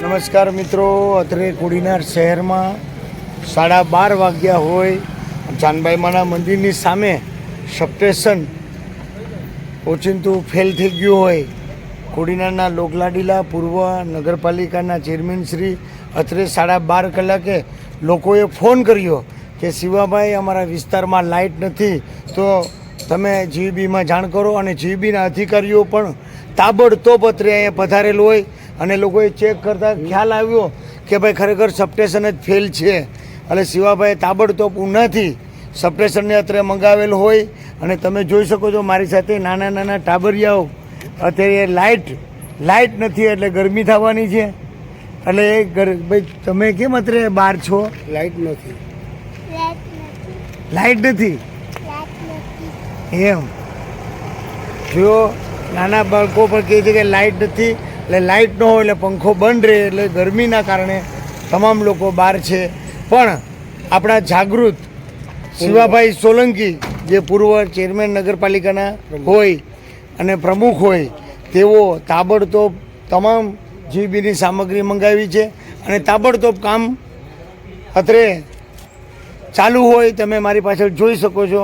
નમસ્કાર મિત્રો, અત્રે કોડીનાર શહેરમાં સાડા બાર વાગ્યા હોય. જાનબાઈ માના મંદિરની સામે સબસ્ટેશન ઓચિંતું ફેલ થઈ ગયું હોય. કોડીનારના લોકલાડીલા પૂર્વ નગરપાલિકાના ચેરમેન શ્રી અત્રે સાડા બાર કલાકે લોકોએ ફોન કર્યો. કે શિવાભાઈ, અમારા વિસ્તારમાં લાઇટ નથી, તો તમે જીબીમાં જાણ કરો અને જીબીના અધિકારીઓ પણ તાબડતોબ અત્રે અહીંયા પધારેલ હોય અને લોકોએ ચેક કરતાં ખ્યાલ આવ્યો કે ભાઈ ખરેખર સબસ્ટેશન જ ફેલ છે. એટલે શિવાભાઈ તાબડતોબ ઉનાથી સબસ્ટેશનને અત્રે મંગાવેલ હોય અને તમે જોઈ શકો છો મારી સાથે નાના નાના ટાબરિયાઓ. અત્યારે લાઇટ લાઇટ નથી એટલે ગરમી થવાની છે. એટલે એ ભાઈ તમે કેમ અત્રે બહાર છો? લાઇટ નથી. લાઇટ નથી. એમ. જો નાના બાળકો પણ કહે છે કે લાઇટ નથી, એટલે લાઇટ ન હોય એટલે પંખો બંધ રહે એટલે ગરમીના કારણે તમામ લોકો બહાર છે. પણ આપણા જાગૃત શિવાભાઈ સોલંકી, જે પૂર્વ ચેરમેન નગરપાલિકાના હોય અને પ્રમુખ હોય, તેઓ તાબડતોબ તમામ જીબીની સામગ્રી મંગાવી છે અને તાબડતોબ કામ અત્રે ચાલુ હોય તમે મારી પાછળ જોઈ શકો છો.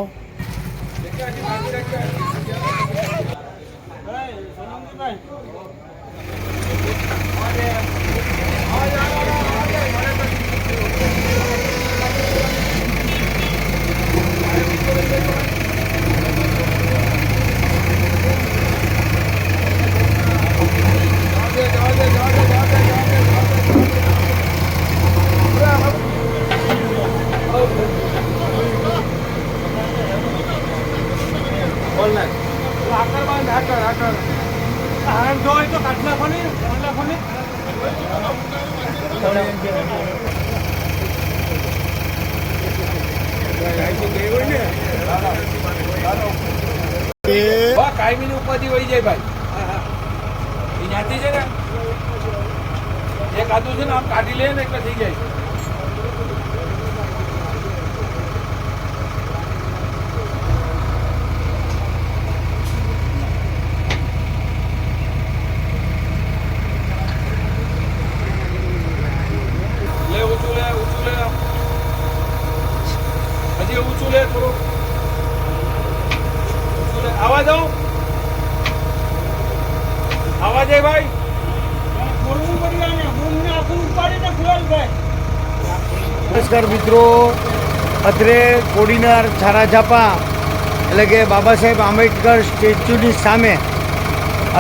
વાહ કાયમીની ઉપાધિ વહી જાય ભાઈ એ જ્ઞાતિ છે ને એક આદુ છે ને આમ કાઢી લે ને એટલે થઈ જાય લે ઊંચું લે ઊંચું લે હજી ઊંચું લે થોડું ઊંચું લે આવા જાઓ આવા જાય ભાઈ નમસ્કાર મિત્રો. અત્રે કોડીનાર છારાઝાપા, એટલે કે બાબા સાહેબ આંબેડકર સ્ટેચ્યુની સામે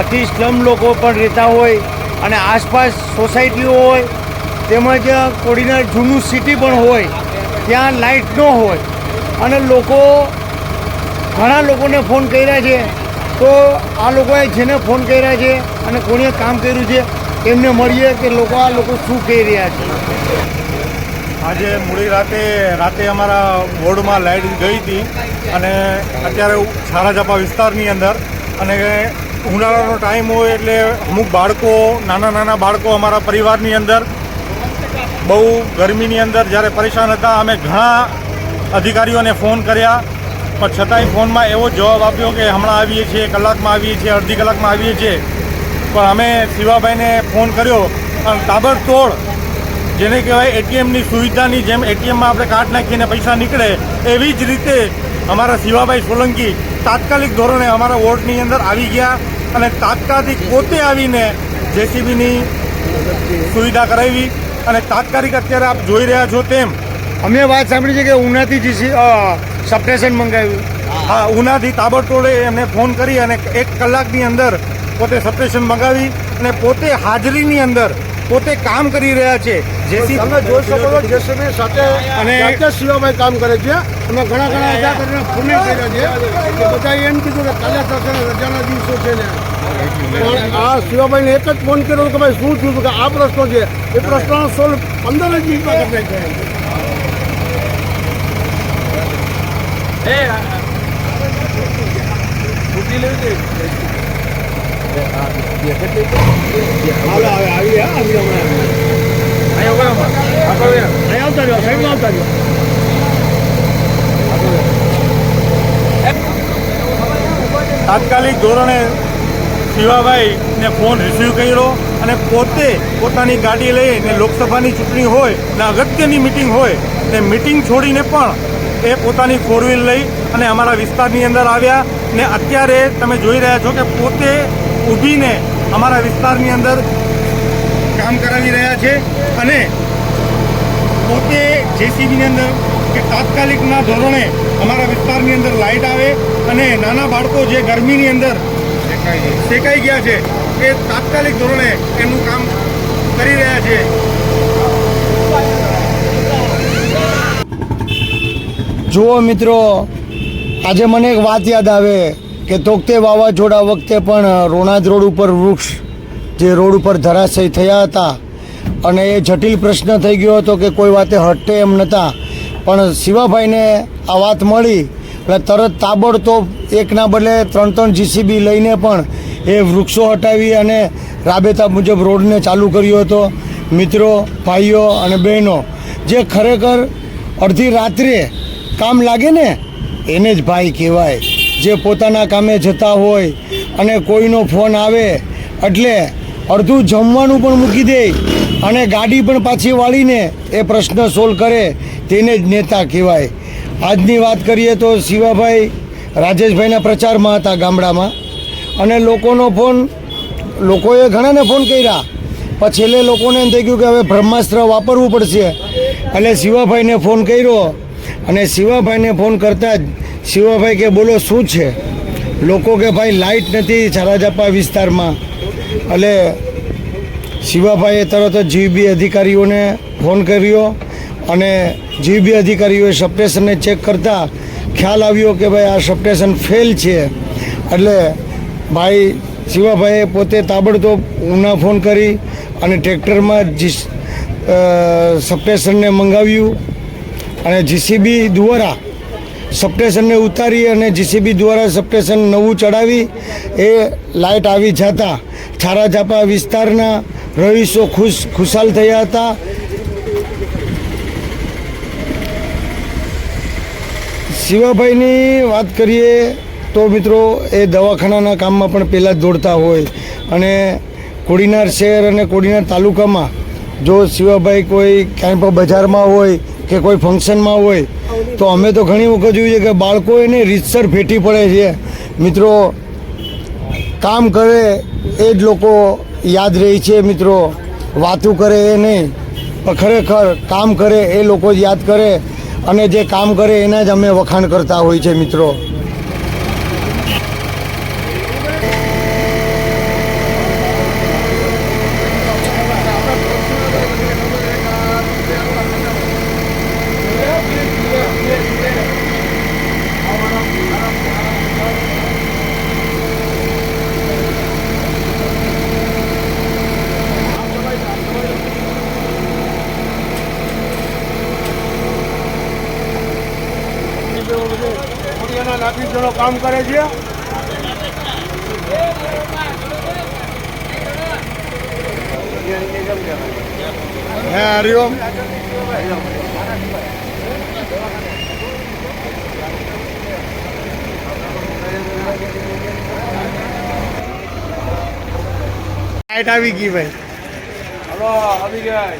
અતિ સ્લમ લોકો પણ રહેતા હોય અને આસપાસ સોસાયટીઓ હોય, તેમજ કોડીનાર જૂનું સિટી પણ હોય, ત્યાં લાઇટ ન હોય. અને લોકો ઘણા લોકોને ફોન કર્યા છે. તો આ લોકોએ જેને ફોન કર્યા છે અને કોણે કામ કર્યું છે એમને મળીએ કે લોકો આ લોકો શું કહી રહ્યા છે. આજે મોડી રાતે રાતે અમારા વોર્ડમાં લાઇટ ગઈ હતી અને અત્યારે છારાજાપા વિસ્તારની અંદર અને ઉનાળાનો ટાઈમ હોય એટલે અમુક બાળકો, નાના નાના બાળકો અમારા પરિવારની અંદર બહુ ગરમીની અંદર જ્યારે પરેશાન હતા, અમે ઘણા અધિકારીઓને ફોન કર્યા. પણ છતાંય ફોનમાં એવો જવાબ આપ્યો કે હમણાં આવીએ છીએ, કલાકમાં આવીએ છીએ, અડધી કલાકમાં આવીએ છીએ. પણ અમે શિવાભાઈને ફોન કર્યો. અને તાબડતોડ જેને કહેવાય એટીએમની સુવિધાની જેમ એટીએમમાં આપણે કાર્ડ નાખીને પૈસા નીકળે એવી જ રીતે અમારા શિવાભાઈ સોલંકી તાત્કાલિક ધોરણે અમારા વોર્ડની અંદર આવી ગયા અને તાત્કાલિક પોતે આવીને જેસીબીની સુવિધા કરાવી અને તાત્કાલિક અત્યારે આપ જોઈ રહ્યા છો તેમ. અમે વાત સાંભળી છે કે ઉનાથી જીસી સબસ્ટેશન મંગાવ્યું. હા ઉનાથી તાબડતોડે એમને ફોન કરી અને એક કલાકની અંદર પોતે સબસ્ટેશન મંગાવી અને પોતે હાજરીની અંદર પોતે કામ કરી રહ્યા છે જેથી તમે જોઈ શકો છો જેસીબી સાથે અને- શિવાભાઈ કામ કરે છે અમે ઘણા ઘણા અધિકારીને ફોન કર્યા છે કે બધા એમ કીધું કે કાલે થશે રજાના દિવસો છે ને પણ આ શિવાભાઈને એક જ ફોન કર્યો કે ભાઈ શું થયું કે આ પ્રશ્નો છે એ પ્રશ્નનો સોલ્વ પંદર જ મિનિટમાં કરી નાખ્યો એ ફૂટી લેવી આવતા રહ્યો સાઈડમાં આવતા રહ્યો તાત્કાલિક ધોરણે શિવાભાઈને ફોન રિસીવ કર્યો અને પોતે પોતાની ગાડી લઈને લોકસભાની ચૂંટણી હોય ને અગત્યની મિટિંગ હોય ને મિટિંગ છોડીને પણ એ પોતાની ફોર વ્હીલ લઈ અને અમારા વિસ્તારની અંદર આવ્યા ને અત્યારે તમે જોઈ રહ્યા છો કે પોતે ઊભીને અમારા વિસ્તારની અંદર કામ કરાવી રહ્યા છે અને પોતે જેસીબીની અંદર કે તાત્કાલિકના ધોરણે અમારા વિસ્તારની અંદર લાઇટ આવે અને નાના બાળકો જે ગરમીની અંદર શેકાઈ ગયા છે, એ તાત્કાલિક ધોરણે એનું કામ કરી રહ્યા છે. જુઓ મિત્રો, આજે મને એક વાત યાદ આવે. કે તોકતે વાવાઝોડા વખતે પણ રોણાદ રોડ ઉપર વૃક્ષ જે રોડ ઉપર ધરાશય થયા હતા. અને એ જટિલ પ્રશ્ન થઈ ગયો હતો કે કોઈ વાતે હટે એમ નહોતા પણ શિવાભાઈને આ વાત મળી. એટલે તરત તાબડતોબ એકના બદલે ત્રણ ત્રણ જીસીબી લઈને પણ એ વૃક્ષો હટાવી અને રાબેતા મુજબ રોડને ચાલુ કર્યો હતો. મિત્રો, ભાઈઓ અને બહેનો, જે ખરેખર અડધી રાત્રે કામ લાગે ને, એને જ ભાઈ કહેવાય. જે પોતાના કામે જતા હોય અને કોઈનો ફોન આવે એટલે અડધું જમવાનું પણ મૂકી દે અને ગાડી પણ પાછી વાળીને એ પ્રશ્ન સોલ્વ કરે તેને જ નેતા કહેવાય. આજની વાત કરીએ તો શિવાભાઈ રાજેશભાઈના પ્રચારમાં હતા ગામડામાં અને લોકોનો ફોન, લોકોએ ઘણાને ફોન કર્યા. પણ છેલ્લે લોકોને એમ થઈ ગયું કે હવે બ્રહ્માસ્ત્ર વાપરવું પડશે. એટલે શિવાભાઈને ફોન કર્યો અને શિવાભાઈને ફોન કરતાં જ શિવાભાઈ કે, બોલો, શું છે? લોકો કે, ભાઈ લાઇટ નથી છારાજાપા વિસ્તારમાં. એટલે શિવાભાઈએ તરત જ જીબી અધિકારીઓને ફોન કર્યો અને જીબી અધિકારીઓએ સબસ્ટેશનને ચેક કરતા ખ્યાલ આવ્યો કે, ભાઈ, આ સબસ્ટેશન ફેલ છે. એટલે ભાઈ, શિવાભાઈએ પોતે તાબડતોબ ઉના ફોન કરી અને ટ્રેક્ટરમાં જી સબસ્ટેશનને મંગાવ્યું અને જીસીબી દ્વારા સબસ્ટેશનને ઉતારી અને જીસીબી દ્વારા સબસ્ટેશન નવું ચડાવી એ લાઇટ આવી જતા છારા ઝાપા વિસ્તારના રહીશો ખુશ ખુશાલ થયા હતા. શિવાભાઈની વાત કરીએ તો મિત્રો એ દવાખાનાના કામમાં પણ પહેલાં જ દોડતા હોય અને કોડીનાર શહેર અને કોડીનાર તાલુકામાં જો શિવાભાઈ કોઈ ક્યાંય પણ બજારમાં હોય કે કોઈ ફંક્શનમાં હોય તો અમે તો ઘણી વખત જોઈએ કે બાળકો એને રીતસર ભેટી પડે છે. મિત્રો, કામ કરે એ જ લોકો યાદ રહે છે મિત્રો. વાતું કરે એ નહીં. પણ ખરેખર કામ કરે એ લોકો જ યાદ કરે. અને જે કામ કરે એના જ અમે વખાણ કરતા હોય છે મિત્રો. એના નાખી કામ કરે છે. હે હરિઓમ. લાઈટ આવી ગઈ ભાઈ. હલો આવી ગયા.